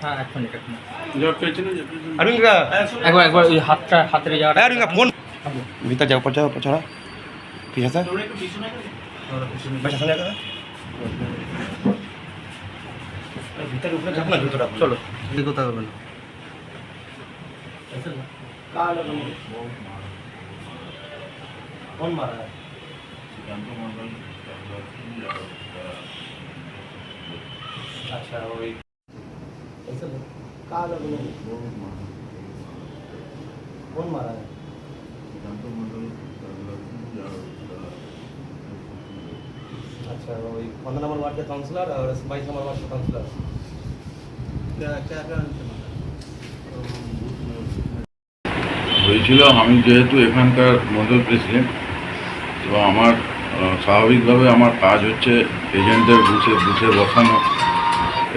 হ্যাঁ এক মিনিট এক মিনিট একবার একবার ওই হাতটা ভিতর যাও পচা পচা ঠিক আছে? চলো। মারা। আচ্ছা ওই वही ऐसा कहाँ लगा कौन मारा है अच्छा वही पंद्रह नंबर वार्ड के काउंसलर और बाईस नंबर वार्ड के काउंसलर क्या क्या कारण से मारा হয়েছিল আমি যেহেতু এখানকার মন্ডল প্রেসিডেন্ট তো আমার আহ, স্বাভাবিকভাবে আমার কাজ হচ্ছে এজেন্টদের বুথে বুথে বসানো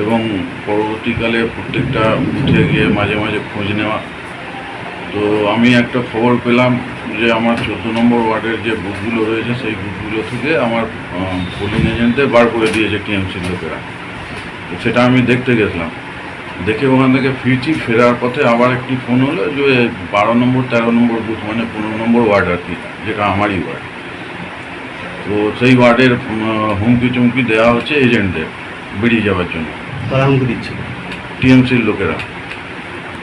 এবং পরবর্তীকালে প্রত্যেকটা বুথে গিয়ে মাঝে মাঝে খোঁজ নেওয়া। তো আমি একটা খবর পেলাম যে আমার চোদ্দ নম্বর ওয়ার্ডের যে বুথগুলো রয়েছে, সেই বুথগুলো থেকে আমার পোলিং এজেন্টদের বার করে দিয়েছে টিএমসির লোকেরা। সেটা আমি দেখতে গেছিলাম। দেখে ওখান থেকে ফিরছি, ফেরার পথে আবার একটি ফোন হলো যে বারো নম্বর, তেরো নম্বর বুথ মানে পনেরো নম্বর ওয়ার্ড আর কি, যেটা আমারই ওয়ার্ড। তো সেই ওয়ার্ডের হুমকি চুমকি দেওয়া হচ্ছে এজেন্টদের বেরিয়ে যাওয়ার জন্য। কারা হুমকি দিচ্ছে টিএমসির লোকেরা।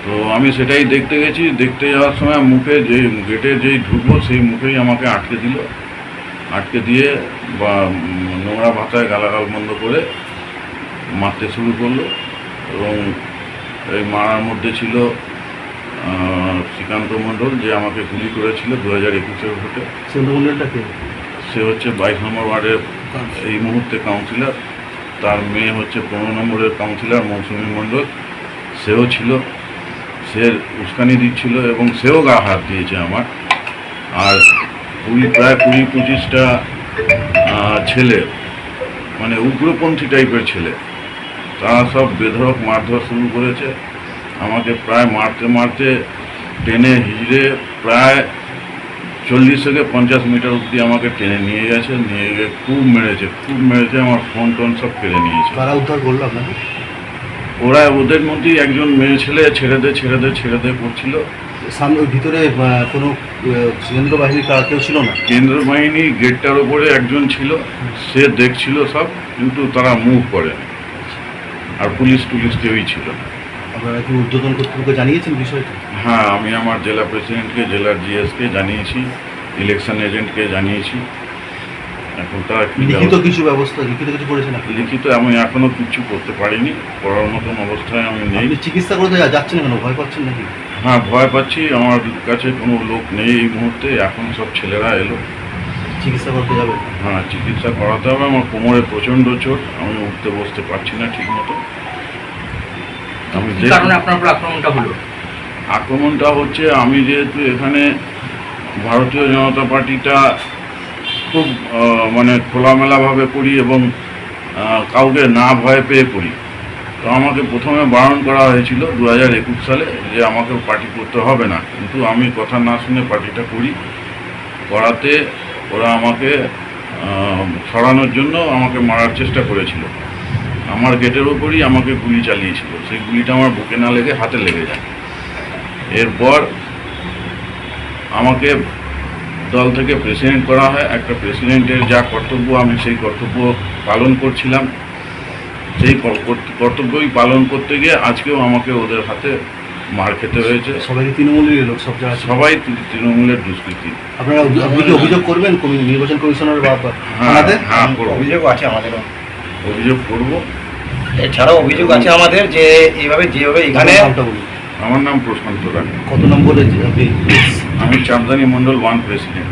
তো আমি সেটাই দেখতে গেছি দেখতে যাওয়ার সময় মুখে যে গেটে যেই ঢুকবো সেই মুখেই আমাকে আটকে দিল। আটকে দিয়ে বা নোংরা ভাষায় গালাগাল বন্ধ করে মারতে শুরু করল এবং এই মারার মধ্যে ছিল শ্রীকান্ত মণ্ডল যে আমাকে গুলি করেছিল দু হাজার একুশের ভোটে। সে হচ্ছে বাইশ নম্বর ওয়ার্ডের এই মুহূর্তে কাউন্সিলর তার মেয়ে হচ্ছে পনেরো নম্বরের কাউন্সিলর মৌসুমী মণ্ডল। সেও ছিল। সে উস্কানি দিচ্ছিল এবং সেও গা হাত দিয়েছে আমার। আর কুড়ি, প্রায় কুড়ি পঁচিশটা ছেলে মানে উগ্রপন্থী টাইপের ছেলে তারা সব বেধরক মারধর শুরু করেছে। আমাকে প্রায় মারতে মারতে টেনে হিজড়ে প্রায় চল্লিশ থেকে পঞ্চাশ মিটার অবধি আমাকে টেনে নিয়ে গেছে নিয়ে গিয়ে খুব মেরেছে খুব মেরেছে আমার ফোন টোন সব কেড়ে নিয়েছে। কারা উদ্ধার করল আপনাকে? ওরা ওদের মধ্যেই একজন মেয়ে ছেলে ছেড়ে দে ছেড়ে দে ছেড়ে দে করছিল। সামনে ভিতরে কোনো কেন্দ্র বাহিনীর কারা কেউ ছিল না? কেন্দ্র বাহিনী গেটটার ওপরে একজন ছিল সে দেখছিল সব কিন্তু তারা মুভ করে আর পুলিশ টুলিশ কেউই ছিল। আপনারা কি উদ্বোধন কর্তৃপক্ষ জানিয়েছেন বিষয়টা? হ্যাঁ আমি আমার জেলা প্রেসিডেন্টকে জেলার জিএসকে জানিয়েছি ইলেকশন এজেন্টকে জানিয়েছি। এখন তারা লিখিত কিছু ব্যবস্থা লিখিত কিছু করেছেন আপনি? লিখিত আমি এখনও কিছু করতে পারিনি। করার মতন অবস্থায় আমি নেই। চিকিৎসা করতে যাচ্ছেন কেন? ভয় পাচ্ছেন নাকি? হ্যাঁ ভয় পাচ্ছি। আমার কাছে কোনো লোক নেই এই মুহূর্তে। এখন সব ছেলেরা এলো। চিকিৎসা করতে যাবেন হ্যাঁ চিকিৎসা করাতে হবে। আমার কোমরে প্রচণ্ড চোট। আমি উঠতে বসতে পারছি না ঠিক মতো আমি কারণে আপনার উপর আক্রমণটা হলো? আক্রমণটা হচ্ছে আমি যেহেতু এখানে ভারতীয় জনতা পার্টিটা খুব মানে খোলামেলাভাবে করি এবং কাউকে না ভয় পেয়ে করি। তো আমাকে প্রথমে বারণ করা হয়েছিল দু হাজার একুশ সালে যে আমাকে পার্টি করতে হবে না। কিন্তু আমি কথা না শুনে পার্টিটা করি। করাতে ওরা আমাকে সরানোর জন্য আমাকে মারার চেষ্টা করেছিল। আমার গেটের ওপরই আমাকে গুলি চালিয়েছিল। সেই গুলিটা আমার বুকে না লেগে হাতে লেগে যায়। এরপর আমাকে দল থেকে প্রেসিডেন্ট করা হয়। একটা প্রেসিডেন্টের যা কর্তব্য আমি সেই কর্তব্য পালন করছিলাম। সেই কর্তব্যই পালন করতে গিয়ে আজকেও আমাকে ওদের হাতে মার খেতে হয়েছে। সবাই তৃণমূলের লোক? সব জায়গায় সবাই তৃণমূলের দুষ্কৃতি। আপনারা অভিযোগ করবেন? নির্বাচন কমিশনার বা হ্যাঁ হ্যাঁ করব। অভিযোগ আছে আমাদেরও। অভিযোগ করব। এছাড়া অভিযোগ আছে আমাদের যে এইভাবে যেভাবে এখানে আমার নাম প্রশান্ত রায়। কত নম্বরে আপনি আমি চাঁদদানি মণ্ডল ওয়ান প্রেসিডেন্ট।